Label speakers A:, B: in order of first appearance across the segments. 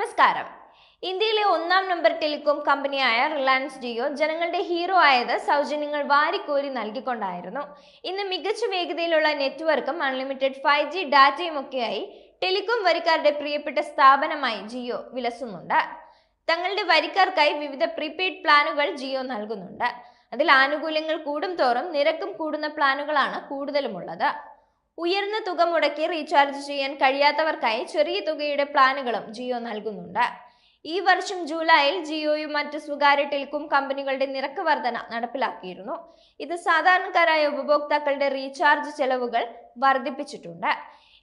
A: നമസ്കാരം. ഇന്ത്യയിലെ ഒന്നാം നമ്പർ ടെലികോം കമ്പനിയായ റിലയൻസ് ജിയോ ജനങ്ങളുടെ ഹീറോ ആയത് സൗജന്യങ്ങൾ വാരിക്കോരി നൽകിക്കൊണ്ടായിരുന്നു. ഇന്ന് മികച്ച വേഗതയിലുള്ള നെറ്റ്വർക്കും അൺലിമിറ്റഡ് ഫൈവ് ജി ഡാറ്റയും ഒക്കെയായി ടെലികോം വരിക്കാരുടെ പ്രിയപ്പെട്ട സ്ഥാപനമായി ജിയോ വിലസുന്നുണ്ട്. തങ്ങളുടെ വരിക്കാർക്കായി വിവിധ പ്രീപെയ്ഡ് പ്ലാനുകൾ ജിയോ നൽകുന്നുണ്ട്. അതിൽ ആനുകൂല്യങ്ങൾ കൂടും തോറും നിരക്കും കൂടുന്ന പ്ലാനുകളാണ് കൂടുതലുമുള്ളത്. ഉയർന്ന തുക മുടക്കി റീചാർജ് ചെയ്യാൻ കഴിയാത്തവർക്കായി ചെറിയ തുകയുടെ പ്ലാനുകളും ജിയോ നൽകുന്നുണ്ട്. ഈ വർഷം ജൂലൈയിൽ ജിയോയും മറ്റ് സ്വകാര്യ ടെലികോം കമ്പനികളുടെ നിരക്ക് വർധന നടപ്പിലാക്കിയിരുന്നു. ഇത് സാധാരണക്കാരായ ഉപഭോക്താക്കളുടെ റീചാർജ് ചെലവുകൾ വർദ്ധിപ്പിച്ചിട്ടുണ്ട്.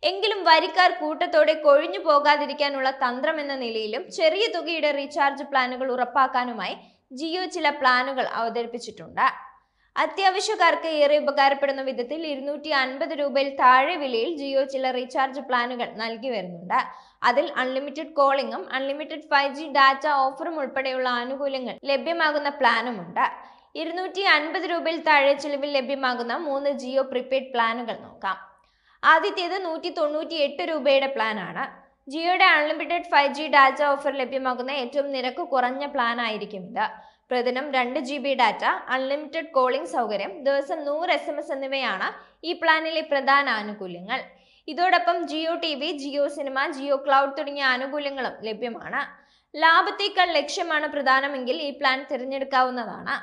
A: എങ്കിലും വരിക്കാർ കൂട്ടത്തോടെ കൊഴിഞ്ഞു പോകാതിരിക്കാനുള്ള തന്ത്രം എന്ന നിലയിലും ചെറിയ തുകയുടെ റീചാർജ് പ്ലാനുകൾ ഉറപ്പാക്കാനുമായി ജിയോ ചില പ്ലാനുകൾ അവതരിപ്പിച്ചിട്ടുണ്ട്. അത്യാവശ്യക്കാർക്ക് ഏറെ ഉപകാരപ്പെടുന്ന വിധത്തിൽ ഇരുന്നൂറ്റി അൻപത് രൂപയിൽ താഴെ വിലയിൽ ജിയോ ചില റീചാർജ് പ്ലാനുകൾ നൽകി വരുന്നുണ്ട്. അതിൽ അൺലിമിറ്റഡ് കോളിംഗും അൺലിമിറ്റഡ് ഫൈവ് ജി ഡാറ്റ ഓഫറും ഉൾപ്പെടെയുള്ള ആനുകൂല്യങ്ങൾ ലഭ്യമാകുന്ന പ്ലാനുമുണ്ട്. ഇരുന്നൂറ്റി അൻപത് രൂപയിൽ താഴെ ചിലവിൽ ലഭ്യമാകുന്ന മൂന്ന് ജിയോ പ്രീപെയ്ഡ് പ്ലാനുകൾ നോക്കാം. ആദ്യത്തേത് നൂറ്റി തൊണ്ണൂറ്റി എട്ട് രൂപയുടെ പ്ലാനാണ്. ജിയോയുടെ unlimited five G data offer ലഭ്യമാകുന്ന ഏറ്റവും നിരക്ക് കുറഞ്ഞ പ്ലാനായിരിക്കും ഇത്. പ്രതിദിനം രണ്ട് G B data unlimited calling സൗകര്യം ദിവസം നൂറ് എസ് എം എസ് എന്നിവയാണ് ഈ പ്ലാനിലെ പ്രധാന ആനുകൂല്യങ്ങൾ. ഇതോടൊപ്പം Jio T V Jio cinema Jio cloud തുടങ്ങിയ ആനുകൂല്യങ്ങളും ലഭ്യമാണ്. ലാഭത്തേക്കാൾ ലക്ഷ്യമാണ് പ്രധാനമെങ്കിൽ ഈ പ്ലാൻ തിരഞ്ഞെടുക്കാവുന്നതാണ്.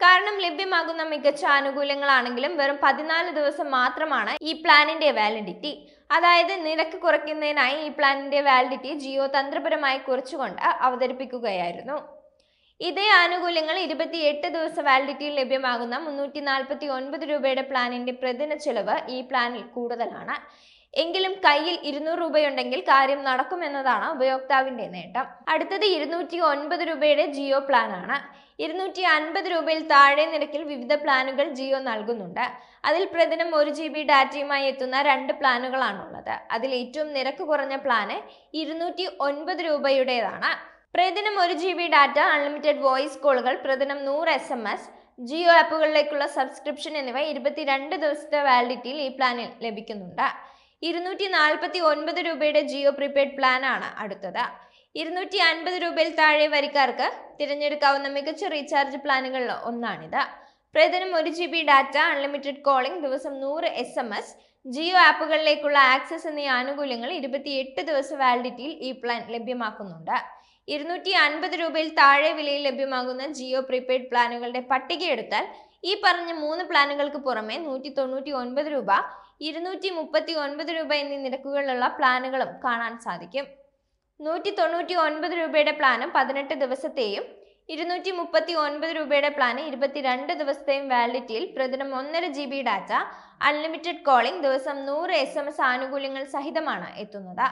A: കാരണം ലഭ്യമാകുന്ന മികച്ച ആനുകൂല്യങ്ങളാണെങ്കിലും വെറും പതിനാല് ദിവസം മാത്രമാണ് ഈ പ്ലാനിന്റെ വാലിഡിറ്റി അതായത് നിരക്ക് കുറയ്ക്കുന്നതിനായി ഈ പ്ലാനിന്റെ വാലിഡിറ്റി ജിയോ തന്ത്രപരമായി കുറച്ചുകൊണ്ട് അവതരിപ്പിക്കുകയായിരുന്നു. ഇതേ ആനുകൂല്യങ്ങൾ ഇരുപത്തിയെട്ട് ദിവസ വാലിഡിറ്റിയിൽ ലഭ്യമാകുന്ന മുന്നൂറ്റി നാൽപ്പത്തി ഒൻപത് രൂപയുടെ പ്ലാനിന്റെ പ്രതിദിന ചെലവ് ഈ പ്ലാനിൽ കൂടുതലാണ്. എങ്കിലും കയ്യിൽ ഇരുന്നൂറ് രൂപയുണ്ടെങ്കിൽ കാര്യം നടക്കുമെന്നതാണ് ഉപയോക്താവിന്റെ നേട്ടം. അടുത്തത് ഇരുന്നൂറ്റി ഒൻപത് രൂപയുടെ ജിയോ പ്ലാനാണ്. ഇരുന്നൂറ്റി അൻപത് രൂപയിൽ താഴെ നിരക്കിൽ വിവിധ പ്ലാനുകൾ ജിയോ നൽകുന്നുണ്ട്. അതിൽ പ്രതിനം ഒരു ജി ബി ഡാറ്റയുമായി എത്തുന്ന രണ്ട് പ്ലാനുകളാണുള്ളത്. അതിൽ ഏറ്റവും നിരക്ക് കുറഞ്ഞ പ്ലാന് ഇരുന്നൂറ്റി ഒൻപത് രൂപയുടേതാണ്. പ്രതിദിനം ഒരു G B data unlimited voice കോളുകൾ പ്രതിദിനം നൂറ് എസ് എം എസ് ജിയോ ആപ്പുകളിലേക്കുള്ള സബ്സ്ക്രിപ്ഷൻ എന്നിവ ഇരുപത്തിരണ്ട് ദിവസത്തെ വാലിഡിറ്റിയിൽ ഈ പ്ലാനിൽ ലഭിക്കുന്നുണ്ട്. ഇരുന്നൂറ്റി നാൽപ്പത്തി ഒൻപത് രൂപയുടെ ജിയോ പ്രീപെയ്ഡ് പ്ലാനാണ് അടുത്തത്. ഇരുന്നൂറ്റി അൻപത് രൂപയിൽ താഴെ വരിക്കാർക്ക് തിരഞ്ഞെടുക്കാവുന്ന മികച്ച റീചാർജ് പ്ലാനുകളിൽ ഒന്നാണിത്. പ്രതിദിനം ഒരു G B data unlimited calling ദിവസം നൂറ് എസ് എം എസ് ജിയോ ആപ്പുകളിലേക്കുള്ള ആക്സസ് എന്നീ ആനുകൂല്യങ്ങൾ ഇരുപത്തിയെട്ട് ദിവസ വാലിഡിറ്റിയിൽ ഈ പ്ലാൻ ലഭ്യമാക്കുന്നുണ്ട്. ഇരുന്നൂറ്റി അൻപത് രൂപയിൽ താഴെ വിലയിൽ ലഭ്യമാകുന്ന ജിയോ പ്രീപെയ്ഡ് പ്ലാനുകളുടെ പട്ടികയെടുത്താൽ ഈ പറഞ്ഞ മൂന്ന് പ്ലാനുകൾക്ക് പുറമെ നൂറ്റി തൊണ്ണൂറ്റി ഒൻപത് രൂപ ഇരുന്നൂറ്റി മുപ്പത്തി ഒൻപത് രൂപ എന്നീ നിരക്കുകളിലുള്ള പ്ലാനുകളും കാണാൻ സാധിക്കും. നൂറ്റി തൊണ്ണൂറ്റി ഒൻപത് രൂപയുടെ പ്ലാന് പതിനെട്ട് ദിവസത്തെയും ഇരുന്നൂറ്റി മുപ്പത്തി ഒൻപത് രൂപയുടെ പ്ലാന് ഇരുപത്തിരണ്ട് ദിവസത്തെയും വാലിഡിറ്റിയിൽ പ്രതിദിനം ഒന്നര G B data unlimited calling ദിവസം നൂറ് എസ് എം എസ് ആനുകൂല്യങ്ങൾ സഹിതമാണ് എത്തുന്നത്.